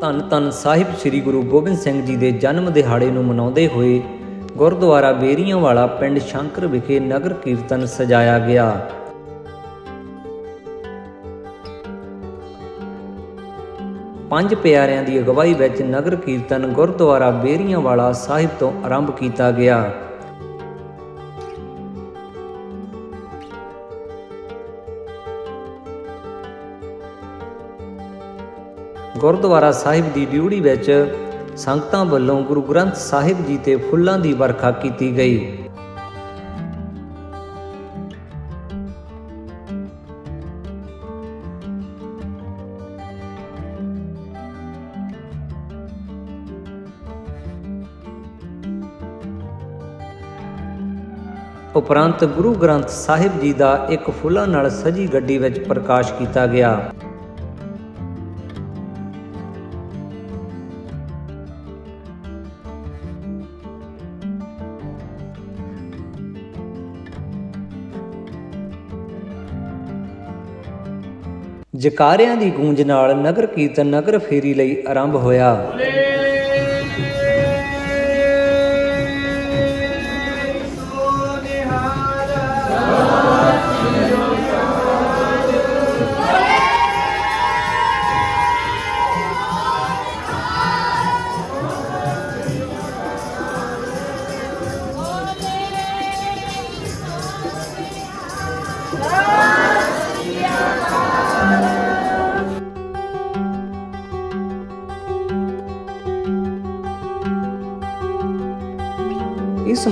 ਧੰਨ ਧੰਨ ਸਾਹਿਬ ਸ੍ਰੀ ਗੁਰੂ ਗੋਬਿੰਦ ਸਿੰਘ ਜੀ ਦੇ ਜਨਮ ਦਿਹਾੜੇ ਨੂੰ ਮਨਾਉਂਦੇ ਹੋਏ ਗੁਰਦੁਆਰਾ ਬੇਰੀਆਂ ਵਾਲਾ ਪਿੰਡ ਸ਼ੰਕਰ ਵਿਖੇ ਨਗਰ ਕੀਰਤਨ ਸਜਾਇਆ ਗਿਆ। ਪੰਜ ਪਿਆਰਿਆਂ ਦੀ ਅਗਵਾਈ ਵਿੱਚ ਨਗਰ ਕੀਰਤਨ ਗੁਰਦੁਆਰਾ ਬੇਰੀਆਂ ਵਾਲਾ ਸਾਹਿਬ ਤੋਂ ਆਰੰਭ ਕੀਤਾ ਗਿਆ। ਗੁਰਦੁਆਰਾ ਸਾਹਿਬ ਦੀ ਡਿਊਟੀ ਵਿੱਚ ਸੰਗਤਾਂ ਵੱਲੋਂ ਗੁਰੂ ਗ੍ਰੰਥ ਸਾਹਿਬ ਜੀ ਤੇ ਫੁੱਲਾਂ ਦੀ ਵਰਖਾ ਕੀਤੀ ਗਈ। ਉਪਰੰਤ ਗੁਰੂ ਗ੍ਰੰਥ ਸਾਹਿਬ ਜੀ ਦਾ ਇੱਕ ਫੁੱਲਾਂ ਨਾਲ ਸਜੀ ਗੱਡੀ ਵਿੱਚ ਪ੍ਰਕਾਸ਼ ਕੀਤਾ ਗਿਆ। ਜਕਾਰਿਆਂ ਦੀ ਗੂੰਜ ਨਾਲ ਨਗਰ ਕੀਰਤਨ ਨਗਰ ਫੇਰੀ ਲਈ ਆਰੰਭ ਹੋਇਆ।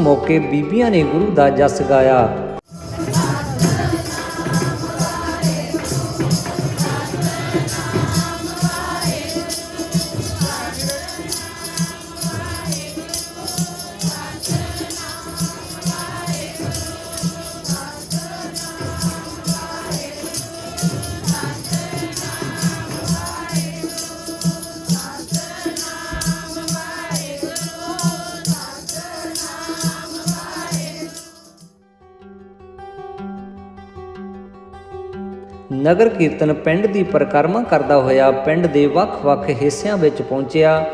ਮੌਕੇ ਬੀਬੀਆਂ ਨੇ ਗੁਰੂ ਦਾ ਜਸ ਗਾਇਆ। ਨਗਰ ਕੀਰਤਨ ਪਿੰਡ ਦੀ ਪਰਿਕਰਮਾ ਕਰਦਾ ਹੋਇਆ ਪਿੰਡ ਦੇ ਵੱਖ-ਵੱਖ ਹਿੱਸਿਆਂ ਵਿੱਚ ਪਹੁੰਚਿਆ,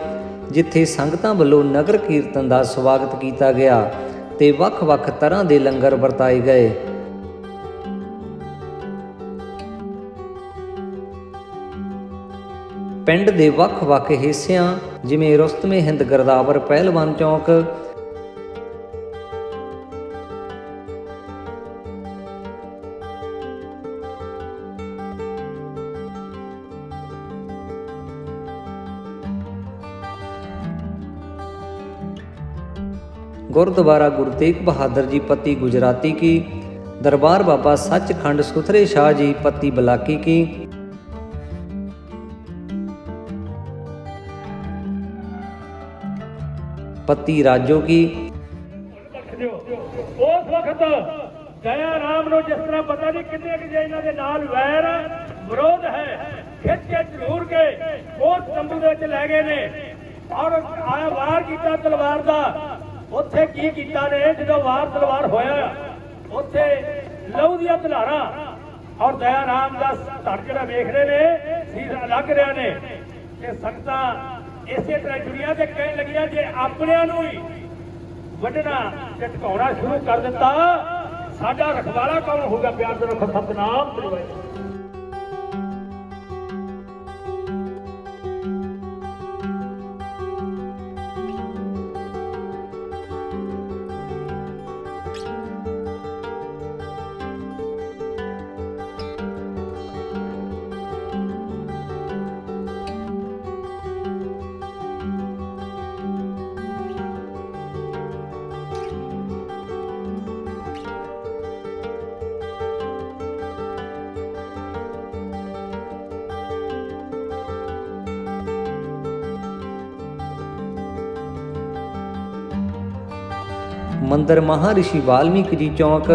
ਜਿੱਥੇ ਸੰਗਤਾਂ ਵੱਲੋਂ ਨਗਰ ਕੀਰਤਨ ਦਾ ਸਵਾਗਤ ਕੀਤਾ ਗਿਆ ਤੇ ਵੱਖ-ਵੱਖ ਤਰ੍ਹਾਂ ਦੇ ਲੰਗਰ ਵਰਤਾਏ ਗਏ। ਪਿੰਡ ਦੇ ਵੱਖ-ਵੱਖ ਹਿੱਸਿਆਂ ਜਿਵੇਂ ਰੁਸਤਮੇ ਹਿੰਦ ਗਰਦਾਵਰ ਪਹਿਲਵਾਨ ਚੌਕ ਗੁਰਦੁਆਰਾ ਗੁਰੂ ਤੇਗ ਬਹਾਦਰ ਜੀ ਪੱਤੀ ਗੁਜਰਾਤੀ ਕੀ, ਦਰਬਾਰ ਬਾਬਾ ਸੱਚਖੰਡ ਸੁਥਰੇ ਸ਼ਾਹ ਜੀ ਪੱਤੀ ਬਲਾਕੀ ਕੀ। ਪੱਤੀ ਰਾਜੋ ਕੀ। ਦਿਓ ਉਸ ਵਕਤ ਦਇਆ ਰਾਮ ਨੂੰ ਜਿਸ ਤਰ੍ਹਾਂ ਪਤਾ ਨਹੀਂ ਕਿੰਨੇ ਕਿ ਜੇ ਇਹਨਾਂ ਦੇ ਨਾਲ ਵੈਰ ਵਿਰੋਧ ਹੈ, ਖਿੱਚ ਕੇ ਜ਼ਰੂਰ ਕੇ ਦੇ ਵਿੱਚ ਲੈ ਗਏ ਨੇ। ਔਰ ਆਇਆ ਵਾਰ ਕੀਤਾ ਤਲਵਾਰ ਦਾ ਉੱਥੇ ਕੀ ਕੀਤਾ ਨੇ? ਜਦੋਂ ਵਾਰ ਤਲਵਾਰ ਹੋਇਆ, ਉੱਥੇ ਲਹੂ ਦੀਆਂ ਧਲਾਰਾਂ ਔਰ ਦਇਆ ਰਾਮ ਦਾ ਧੜ ਜਿਹੜਾ ਵੇਖ ਰਹੇ ਨੇ, ਸੀਸ ਲੱਗ ਰਿਹਾ ਨੇ। ਕਿ ਸੰਗਤਾਂ ਇਸੇ ਤਰ੍ਹਾਂ ਜੁੜੀਆਂ ਤੇ ਕਹਿਣ ਲੱਗੀਆਂ ਜੇ ਆਪਣਿਆਂ ਨੂੰ ਹੀ ਵੱਢਣਾ ਤੇ ਢਕਾਉਣਾ ਸ਼ੁਰੂ ਕਰ ਦਿੱਤਾ। ਸਾਡਾ ਰਖਵਾਲਾ ਕੌਣ ਹੋਊਗਾ ਪਿਆਰ ਦੇ ਸਤਨਾਮ ਸ੍ਰੀ ਮੰਦਰ ਮਹਾਰਿਸ਼ੀ ਵਾਲਮੀਕ ਜੀ ਚੌਂਕ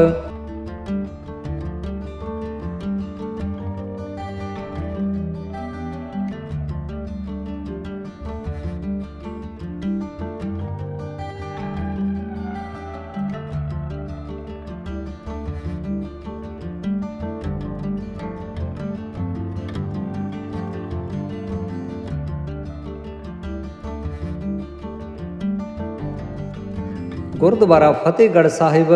ਗੁਰਦੁਆਰਾ ਫਤਿਹਗੜ੍ਹ ਸਾਹਿਬ।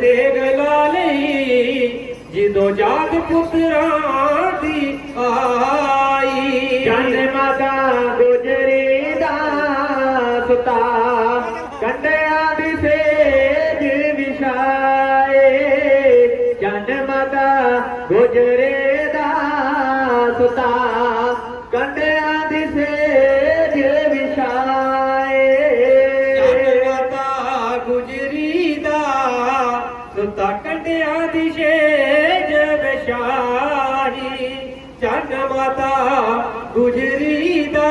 ਤੇ ਗਲਾ ਲਈ ਜਿਦੋਂ ਜਾਤ ਪੁੱਤਰਾਂ ਦੀ ਆਈ। ਜਨ ਮਾਤਾ ਪਤਾ ਗੁਜਰੀ ਦਾ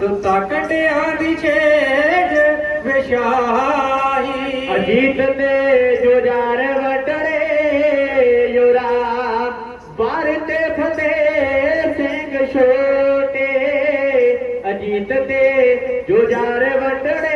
ਸੁੱਤਾ ਕੰਡਿਆਂ ਦੀ ਛੇੜ ਵਿਸ਼ਾਹੀ ਅਜੀਤ ਨੇ ਜੋ ਜਾਰ ਵਟਰੇ, ਯੋਰਾ ਬਾਰ ਤੇ ਫਤਿਹ ਸਿੰਘ ਛੋਟੇ। ਅਜੀਤ ਤੇ ਜੋ ਜਾਰ ਵਟੜੇ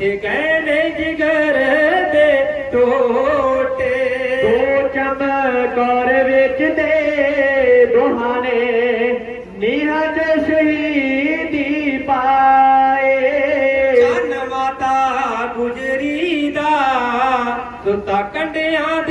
ਗਏ ਨੇ ਜਿਗਰ ਦੇ ਟੋਟੇ। ਦੋ ਚਮਕੌਰ ਵਿੱਚ ਦੇ ਦੋਹਾਂ ਨੇ ਨੀਰਜ ਸ਼ਹੀਦੀ ਪਾਏ। ਚੰਨ ਮਾਤਾ ਗੁਜਰੀ ਦਾ ਸੁਤਾ ਕੰਡਿਆਂ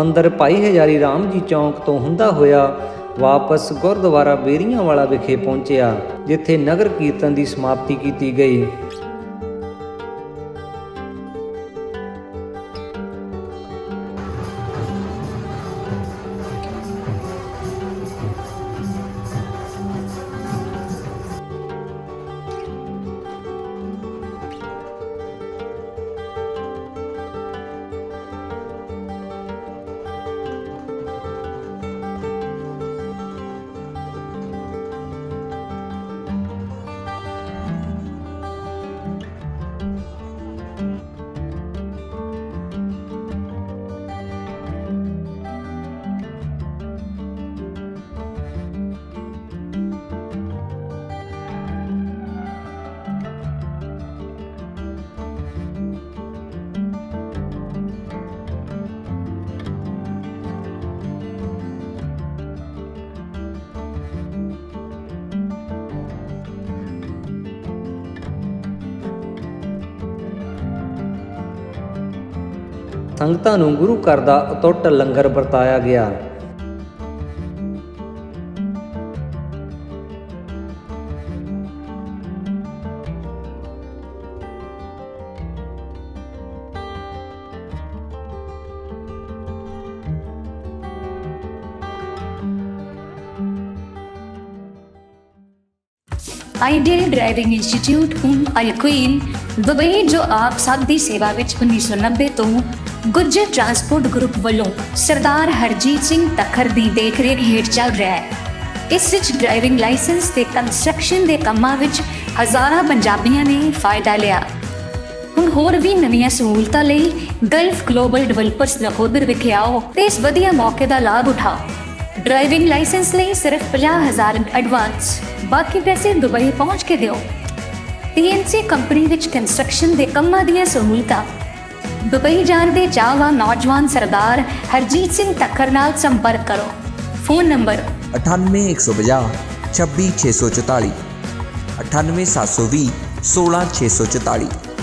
ਮੰਦਰ ਭਾਈ ਹਜ਼ਾਰੀ ਰਾਮ ਜੀ ਚੌਂਕ ਤੋਂ ਹੁੰਦਾ ਹੋਇਆ ਵਾਪਸ ਗੁਰਦੁਆਰਾ ਬੇਰੀਆਂ ਵਾਲਾ ਵਿਖੇ ਪਹੁੰਚਿਆ, ਜਿੱਥੇ ਨਗਰ ਕੀਰਤਨ ਦੀ ਸਮਾਪਤੀ ਕੀਤੀ ਗਈ। ਸੰਗਤਾਂ ਨੂੰ ਗੁਰੂ ਘਰ ਦਾ ਅਤੁੱਟ ਲੰਗਰ ਵਰਤਾਇਆ ਗਿਆ। ਆਈਡੀਅਲ ਡਰਾਈਵਿੰਗ ਇੰਸਟੀਚਿਊਟ, ਹੁਣ ਅਲਕੁਇਨ ਦੁਬਈ, ਜੋ ਆਪ ਸਭ ਦੀ ਸੇਵਾ ਵਿੱਚ 1990 ਤੋਂ ਗੁੱਜਰ ਟਰਾਂਸਪੋਰਟ ਗਰੁੱਪ ਵੱਲੋਂ ਸਰਦਾਰ ਹਰਜੀਤ ਸਿੰਘ ਤਖਰ ਦੀ ਦੇਖਰੇਖ ਹੇਠ ਚੱਲ ਰਿਹਾ ਹੈ। ਇਸ ਵਿੱਚ ਡਰਾਈਵਿੰਗ ਲਾਇਸੈਂਸ ਤੇ ਕੰਸਟਰਕਸ਼ਨ ਦੇ ਕੰਮਾਂ ਵਿੱਚ ਹਜ਼ਾਰਾਂ ਪੰਜਾਬੀਆਂ ਨੇ ਫਾਇਦਾ ਲਿਆ। ਹੁਣ ਹੋਰ ਵੀ ਨਵੀਆਂ ਸਹੂਲਤਾਂ ਲਈ ਗਲਫ ਗਲੋਬਲ ਡਿਵੈਲਪਰਸ ਨਕੋਦਰ ਵਿਖੇ ਆਓ ਤੇ ਇਸ ਵਧੀਆ ਮੌਕੇ ਦਾ ਲਾਭ ਉਠਾਓ। ਡਰਾਈਵਿੰਗ ਲਾਇਸੈਂਸ ਲਈ ਸਿਰਫ 50000 ਐਡਵਾਂਸ ਬਾਕੀ ਪੈਸੇ ਦੁਬਈ ਪਹੁੰਚ ਕੇ ਦਿਓ। TNC ਕੰਪਨੀ ਵਿੱਚ ਕੰਸਟਰਕਸ਼ਨ ਦੇ ਕੰਮਾਂ ਦੀਆਂ ਸਹੂਲਤਾਂ ਦੁਬਈ ਜਾਣ ਦੇ ਚਾਹਵਾਨ ਨੌਜਵਾਨ ਸਰਦਾਰ ਹਰਜੀਤ ਸਿੰਘ ਤੱਕਰ ਨਾਲ ਸੰਪਰਕ ਕਰੋ। Phone number 98150 26644 98720 16644